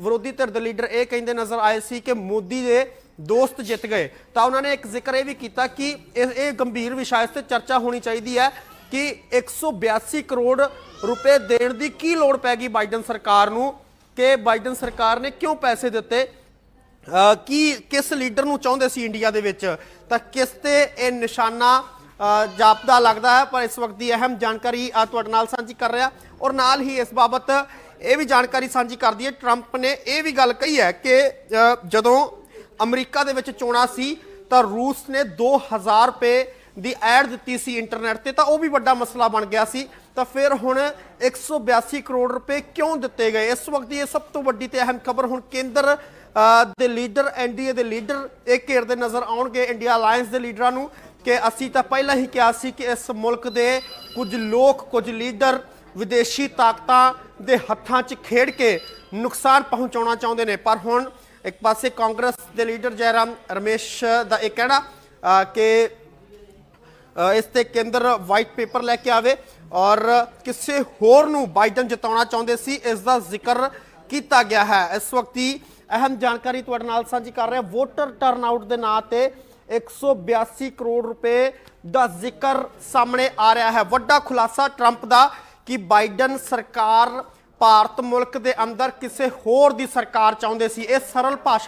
ਵਿਰੋਧੀ ਧਿਰ ਦੇ ਲੀਡਰ ਇਹ ਕਹਿੰਦੇ ਨਜ਼ਰ ਆਏ ਸੀ ਕਿ ਮੋਦੀ ਦੇ ਦੋਸਤ ਜਿੱਤ ਗਏ। ਤਾਂ ਉਹਨਾਂ ਨੇ ਇੱਕ ਜ਼ਿਕਰ ਇਹ ਵੀ ਕੀਤਾ ਕਿ ਇਹ ਇਹ ਗੰਭੀਰ ਵਿਸ਼ਾ ਇਸ ਤੇ ਚਰਚਾ ਹੋਣੀ ਚਾਹੀਦੀ ਹੈ ਕਿ 182 ਕਰੋੜ ਰੁਪਏ ਦੇਣ ਦੀ ਕੀ ਲੋੜ ਪੈ ਗਈ ਬਾਈਡਨ ਸਰਕਾਰ ਨੂੰ ਕਿ ਬਾਈਡਨ ਸਰਕਾਰ ਨੇ ਕਿਉਂ ਪੈਸੇ ਦਿੱਤੇ? ਕੀ ਕਿਸ ਲੀਡਰ ਨੂੰ ਚਾਹੁੰਦੇ ਸੀ ਇੰਡੀਆ ਦੇ ਵਿੱਚ? ਤਾਂ ਕਿਸ ਤੇ ਇਹ ਨਿਸ਼ਾਨਾ ਜਾਪਦਾ ਲੱਗਦਾ ਹੈ? ਪਰ ਇਸ ਵਕਤ ਦੀ ਅਹਿਮ ਜਾਣਕਾਰੀ ਅ, ਤੁਹਾਡੇ ਨਾਲ ਸਾਂਝੀ ਕਰ ਰਿਹਾ। ਔਰ ਨਾਲ ਹੀ ਇਸ ਬਾਬਤ ਇਹ ਵੀ ਜਾਣਕਾਰੀ ਸਾਂਝੀ ਕਰਦੀ ਹੈ ਟਰੰਪ ਨੇ ਇਹ ਵੀ ਗੱਲ ਕਹੀ ਹੈ ਕਿ ਜਦੋਂ ਅਮਰੀਕਾ ਦੇ ਵਿੱਚ ਚੋਣਾਂ ਸੀ, ਤਾਂ ਰੂਸ ਨੇ 2000 ਰੁਪਏ ਦੀ ਐਡ ਦਿੱਤੀ ਸੀ ਇੰਟਰਨੈਟ ਤੇ, ਤਾਂ ਉਹ ਵੀ ਵੱਡਾ ਮਸਲਾ ਬਣ ਗਿਆ ਸੀ। ਤਾਂ ਫਿਰ ਹੁਣ 182 ਕਰੋੜ ਰੁਪਏ ਕਿਉਂ ਦਿੱਤੇ ਗਏ? ਇਸ ਵਕਤ ਦੀ ਇਹ ਸਭ ਤੋਂ ਵੱਡੀ ਤੇ ਅਹਿਮ ਖਬਰ ਹੁਣ ਕੇਂਦਰ ਦੇ ਲੀਡਰ ਐਨਡੀਏ ਦੇ ਲੀਡਰ ਇਹ ਘੇਰਦੇ ਨਜ਼ਰ ਆਉਣਗੇ ਇੰਡੀਆ ਅਲਾਈਅੰਸ ਦੇ ਲੀਡਰਾਂ ਨੂੰ ਕਿ ਅਸੀਂ ਤਾਂ ਪਹਿਲਾਂ ਹੀ ਕਿਹਾ ਸੀ ਕਿ ਇਸ ਮੁਲਕ ਦੇ ਕੁਝ ਲੋਕ, ਕੁਝ ਲੀਡਰ ਵਿਦੇਸ਼ੀ ਤਾਕਤਾਂ ਦੇ ਹੱਥਾਂ 'ਚ ਖੇਡ ਕੇ ਨੁਕਸਾਨ ਪਹੁੰਚਾਉਣਾ ਚਾਹੁੰਦੇ ਨੇ। ਪਰ ਹੁਣ ਇੱਕ ਪਾਸੇ ਕਾਂਗਰਸ ਦੇ ਲੀਡਰ ਜੈਰਾਮ ਰਮੇਸ਼ ਦਾ ਇਹ ਕਹਿਣਾ ਕਿ ਇਸ ਤੇ ਕੇਂਦਰ ਵਾਈਟ ਪੇਪਰ ਲੈ ਕੇ ਆਵੇ ਔਰ ਕਿਸੇ ਹੋਰ ਨੂੰ ਬਾਈਡਨ ਜਿਤਾਉਣਾ ਚਾਹੁੰਦੇ ਸੀ, ਇਸ ਦਾ ਜ਼ਿਕਰ ਕੀਤਾ ਗਿਆ ਹੈ। ਇਸ ਵਕਤ ਦੀ ਅਹਿਮ ਜਾਣਕਾਰੀ ਤੁਹਾਡੇ ਨਾਲ ਸਾਂਝੀ ਕਰ ਰਿਹਾ ਵੋਟਰ ਟਰਨਆਊਟ ਦੇ ਨਾਂ ਤੇ 182 ਕਰੋੜ ਰੁਪਏ ਦਾ ਜ਼ਿਕਰ ਸਾਹਮਣੇ ਆ ਰਿਹਾ ਹੈ। ਵੱਡਾ ਖੁਲਾਸਾ ਟਰੰਪ ਦਾ ਕਿ ਬਾਈਡਨ ਸਰਕਾਰ ਭਾਰਤ ਮੁਲਕ ਦੇ ਅੰਦਰ ਕਿਸੇ ਹੋਰ ਦੀ ਸਰਕਾਰ ਚਾਹੁੰਦੇ ਸੀ ਇਹ ਸਰਲ ਭਾਸ਼ਾ